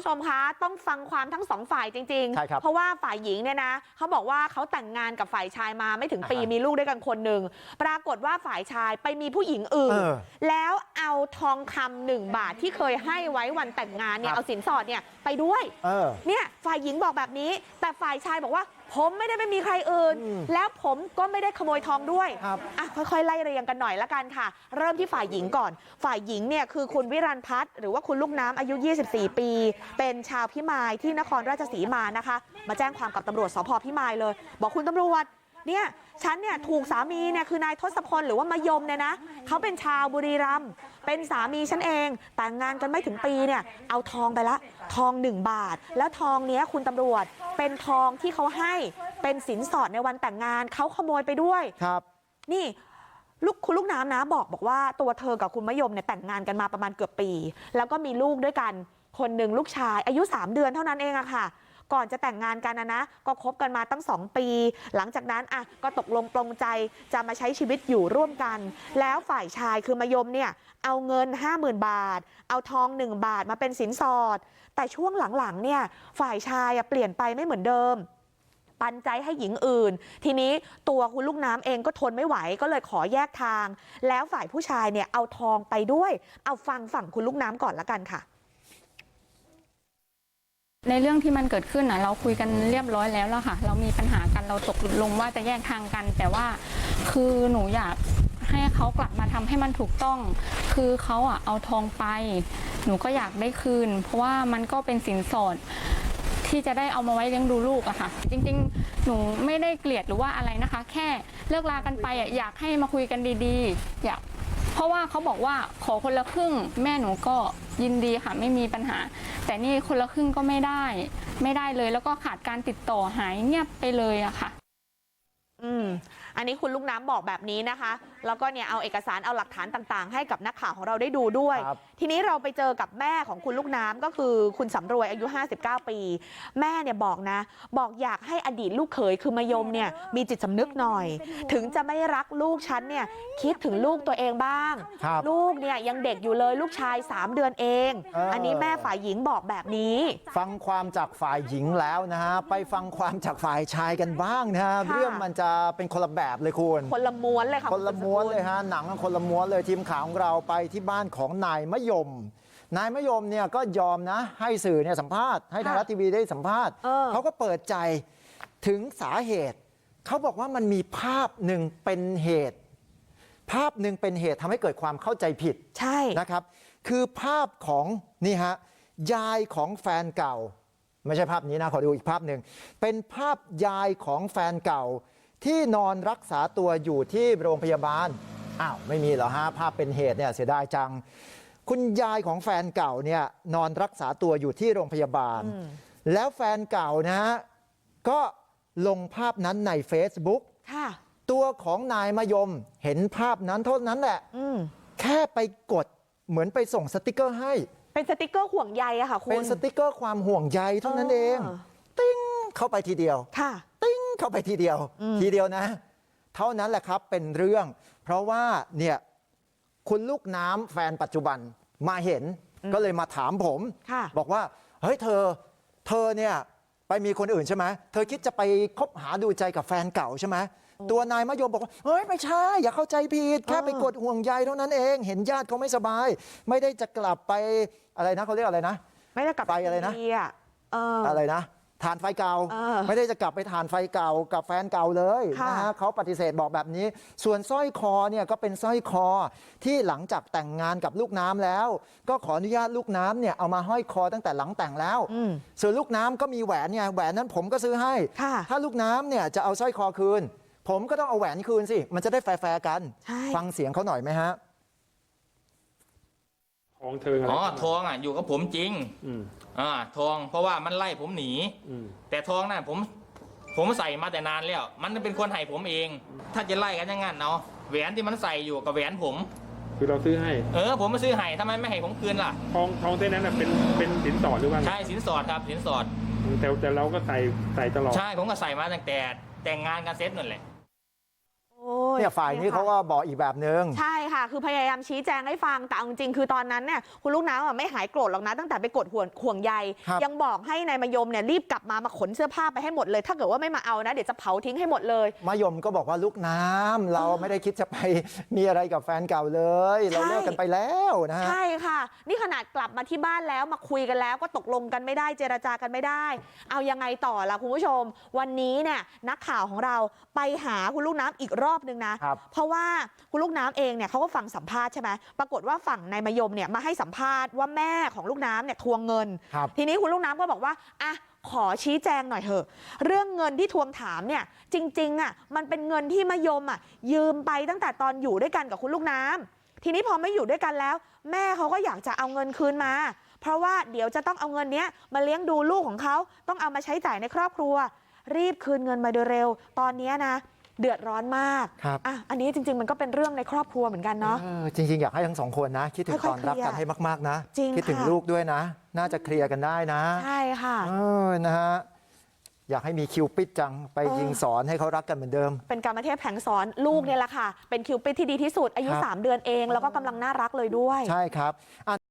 ผู้ชมคะต้องฟังความทั้งสองฝ่ายจริงใช่ครับเพราะว่าฝ่ายหญิงเนี่ยนะเขาบอกว่าเขาแต่งงานกับฝ่ายชายมาไม่ถึงปีอ่าฮะมีลูกด้วยกันคนหนึ่งปรากฏว่าฝ่ายชายไปมีผู้หญิงอื่นเออแล้วเอาทองคำหนึ่งบาทที่เคยให้ไว้วันแต่งงานเนี่ยครับเอาสินสอดเนี่ยไปด้วยเออเนี่ยฝ่ายหญิงบอกแบบนี้แต่ฝ่ายชายบอกว่า ผมไม่ได้ไม่มีใครอื่นอืมแล้วผมก็ไม่ได้ขโมยทองด้วยครับอะค่อยๆไล่เรียงกันหน่อยละกันค่ะ เริ่มที่ฝ่ายหญิงก่อน ฝ่ายหญิงเนี่ยคือคุณวิรันพัฒน์หรือว่าคุณลูกน้ำอายุ 24 ปี เป็นชาวพิมายที่นครราชสีมานะคะ มาแจ้งความกับตำรวจสพพิมายเลย บอกคุณตำรวจ เนี่ยฉันเนี่ยถูกสามีเนี่ยคือนายทศพลหรือว่ามายมเนี่ยนะเขาเป็นชาวบุรีรัมย์เป็นสามีฉันเองแต่งงานกันไม่ถึงปีเนี่ยเอาทองไปละทองหนึ่งบาท แล้วทองเนี้ยคุณตำรวจเป็นทองที่เขาให้เป็นสินสอดในวันแต่งงานเขาขโมยไปด้วยครับนี่ลูกคุณลูกน้ำนะบอกบอกว่าตัวเธอกับคุณมะยมเนี่ยแต่งงานกันมาประมาณเกือบปี แล้วก็มีลูกด้วยกันคนหนึ่งลูกชายอายุ 3 เดือนเท่านั้นเองอะค่ะ ก่อนจะแต่งงานกันนะนะก็คบกันมาตั้ง2ปีหลังจากนั้นอะก็ตกลงปลงใจจะมาใช้ชีวิตอยู่ร่วมกัน แล้วฝ่ายชายคือมะยมเนี่ยเอาเงิน 50,000 บาท เอาทอง 1 บาทมาเป็นสินสอด แต่ช่วงหลังๆเนี่ยฝ่ายชายเปลี่ยนไปไม่เหมือนเดิมปันใจให้หญิงอื่น ทีนี้ตัวคุณลูกน้ำเองก็ทนไม่ไหวก็เลยขอแยกทาง แล้วฝ่ายผู้ชายเนี่ยเอาทองไปด้วย เอาฟังฝั่งคุณลูกน้ำก่อนละกันค่ะ ในเรื่องที่มันเกิดขึ้นนะเราคุยกันเรียบร้อยแล้วล่ะค่ะ เรามีปัญหากันเราตกลงว่าจะแยกทางกัน แต่ว่าคือหนูอยากให้เขากลับมาทำให้มันถูกต้อง คือเขาอะเอาทองไป หนูก็อยากได้คืน เพราะว่ามันก็เป็นสินสอดที่จะได้เอามาไว้เลี้ยงดูลูกอะค่ะ จริงๆ หนูไม่ได้เกลียดหรือว่าอะไรนะคะ แค่เลิกลากันไปอะอยากให้มาคุยกันดีๆ อยาก เพราะว่าเขาบอกว่าขอคนละครึ่ง แม่หนูก็ยินดีค่ะ ไม่มีปัญหา แต่นี่คนละครึ่งก็ไม่ได้ ไม่ได้เลย แล้วก็ขาดการติดต่อหายเงียบไปเลยอะค่ะ อืมอันนี้คุณลูกน้ำบอกแบบนี้นะคะแล้วก็เนี่ยเอาเอกสารเอาหลักฐานต่างๆให้กับนักข่าวของเราได้ดูด้วยครับทีนี้เราไปเจอกับแม่ของคุณลูกน้ำก็คือคุณสำรวยอายุ59ปี แม่เนี่ยบอกนะ บอกอยากให้อดีตลูกเขยคือมายมเนี่ยมีจิตสำนึกหน่อย ถึงจะไม่รักลูกฉันเนี่ยคิดถึงลูกตัวเองบ้างครับลูกเนี่ยยังเด็กอยู่เลยลูกชาย 3 เดือนเองเอออัอันนี้แม่ฝ่ายหญิงบอกแบบนี้ ฟังความจากฝ่ายหญิงแล้วนะฮะไปฟังความจากฝ่ายชายกันบ้างนะฮะค่ะเรื่องมันจะเป็นคนละแบบเลยคุณคนละม้วนเลยค่ะคนละณสืบสกุม้วนเลยฮะหนังคนละม้วนเลยทีมข่าวของเราไปที่บ้านของนายมะยม นายมะยมเนี่ยก็ยอมนะ ให้สื่อเนี่ยสัมภาษณ์ให้ไทยรัฐทีวีได้สัมภาษณ์เออเขาก็เปิดใจถึงสาเหตุ เขาบอกว่ามันมีภาพหนึ่งเป็นเหตุ ภาพหนึ่งเป็นเหตุทำให้เกิดความเข้าใจผิดใช่นะครับ คือภาพของนี่ฮะยายของแฟนเก่า ไม่ใช่ภาพนี้นะขอดูอีกภาพหนึ่งเป็นภาพยายของแฟนเก่า ที่นอนรักษาตัวอยู่ที่โรงพยาบาลอ้าวไม่มีเหรอฮะภาพเป็นเหตุเนี่ยเสียดายจัง คุณยายของแฟนเก่าเนี่ยนอนรักษาตัวอยู่ที่โรงพยาบาล แล้วแฟนเก่านะฮะก็ลงภาพนั้นใน Facebook ค่ะตัวของนายมะยมเห็นภาพนั้นเท่านั้นแหละอืมแค่ไปกดเหมือนไปส่งสติกเกอร์ให้ เป็นสติกเกอร์ห่วงใยอะค่ะคุณเป็นสติกเกอร์ความห่วงใยเท่านั้นเอง ติ้งเข้าไปทีเดียวค่ะติ้ง เข้าไปทีเดียวทีเดียวนะ เท่านั้นแหละครับเป็นเรื่อง เพราะว่าเนี่ยคุณลูกน้ำแฟนปัจจุบันมาเห็นก็เลยมาถามผมค่ะบอกว่า เฮ้ยเธอ เธอเนี่ยไปมีคนอื่นใช่ไหมเธอคิดจะไปคบหาดูใจกับแฟนเก่าใช่ไหมตัวนายมะยมบอกว่าเฮ้ยไม่ใช่ อย่าเข้าใจผิด แค่ไปกดห่วงใยเท่านั้นเอง เห็นญาติเขาไม่สบาย ไม่ได้จะกลับไปอะไรนะเขาเรียกอะไรนะ ไม่ได้กลับไปอะไรนะดีอะเออออะไรนะ ทานไฟเก่าเออไม่ได้จะกลับไปทานไฟเก่ากับแฟนเก่าเลยค่ะนะฮะเขาปฏิเสธบอกแบบนี้ ส่วนสร้อยคอเนี่ยก็เป็นสร้อยคอที่หลังจากแต่งงานกับลูกน้ำแล้ว ก็ขออนุญาตลูกน้ำเนี่ยเอามาห้อยคอตั้งแต่หลังแต่งแล้วอืมส่วนลูกน้ำก็มีแหวนไงแหวนนั้นผมก็ซื้อให้ค่ะถ้าลูกน้ำเนี่ยจะเอาสร้อยคอคืน ผมก็ต้องเอาแหวนคืนสิมันจะได้แฟร์ๆกันใช่ฟังเสียงเขาหน่อยไหมฮะ ของเธออะไรอ๋อทองอะอยู่กับผมจริงอืมอ่าทองเพราะว่ามันไล่ผมหนี อืมแต่ทองน่ะผม ผมใส่มาแต่นานแล้ว มันเป็นคนให้ผมเอง ถ้าจะไล่กันอยังงั้นเนาะแหวนที่มันใส่อยู่กับแหวนผม คือเราซื้อให้เออ ผมมาซื้อให้ทำไมไม่ให้ผมคืนล่ะ ทองทองเส้นนั้นน่ะเป็นเป็นสินสอดหรือว่าใช่สินสอดครับสินสอด แต่แต่เราก็ใส่ใส่ตลอด ใช่ผมก็ใส่มาตั้งแต่แต่งงานกันเซ็ตนั่นแหละโอ้โอ้ เนี่ยฝ่ายนี้ค่ะเขาก็บอกอีกแบบนึงใช่ค่ะคือพยายามชี้แจงให้ฟังแต่เอาจริงๆคือตอนนั้นเนี่ยคุณลูกน้ำอะไม่หายโกรธหรอกนะตั้งแต่ไปกดห่วงห่วงใยครับยังบอกให้นายมยมเนี่ยรีบกลับมามาขนเสื้อผ้าไปให้หมดเลยถ้าเกิดว่าไม่มาเอานะเดี๋ยวจะเผาทิ้งให้หมดเลยมายมก็บอกว่าลูกน้ำเราไม่ได้คิดจะไปมีอะไรกับแฟนเก่าเลย เราใช่เลิกกันไปแล้วนะฮะใช่ค่ะ นี่ขนาดกลับมาที่บ้านแล้วมาคุยกันแล้วก็ตกลงกันไม่ได้เจรจากันไม่ได้ เอายังไงต่อล่ะคุณผู้ชม วันนี้เนี่ยนักข่าวของเราไปหาคุณลูกน้ำอีกรอบนึงนะครับเพราะว่าคุณลูกน้ำเองเนี่ยเขาก็ฟังสัมภาษณ์ใช่ไหมปรากฏว่าฝั่งนายมยมเนี่ยมาให้สัมภาษณ์ว่าแม่ของลูกน้ำเนี่ยทวงเงินครับทีนี้คุณลูกน้ำก็บอกว่าอะขอชี้แจงหน่อยเถอะเรื่องเงินที่ทวงถามเนี่ยจริงๆอะมันเป็นเงินที่มยมอะยืมไปตั้งแต่ตอนอยู่ด้วยกันกับคุณลูกน้ำทีนี้พอไม่อยู่ด้วยกันแล้ว แม่เขาก็อยากจะเอาเงินคืนมา เพราะว่าเดี๋ยวจะต้องเอาเงินเนี้ยมาเลี้ยงดูลูกของเขาต้องเอามาใช้จ่ายในครอบครัว รีบคืนเงินมาโดยเร็ว ตอนเนี้ยนะ เดือดร้อนมากครับอะอันนี้จริง ๆ มันก็เป็นเรื่องในครอบครัวเหมือนกันเนาะเออจริง ๆ อยากให้ทั้งสองคนนะ คิดถึงค่ตอยๆอนรักกันเคลียร์ให้มาก ๆ นะจริงคิดถึงค่ะลูกด้วยนะ น่าจะเคลียร์กันได้นะ ใช่ค่ะเออนะฮะอยากให้มีคิวปิดจังไปเออยิงสอนให้เขารักกันเหมือนเดิม เป็นการมาเทพแผงสอนลูกเนี่ยแหละค่ะ เป็นคิวปิดที่ดีที่สุดอายุครับ3เดือนเอง แล้วก็กำลังน่ารักเลยด้วย ใช่ครับอะ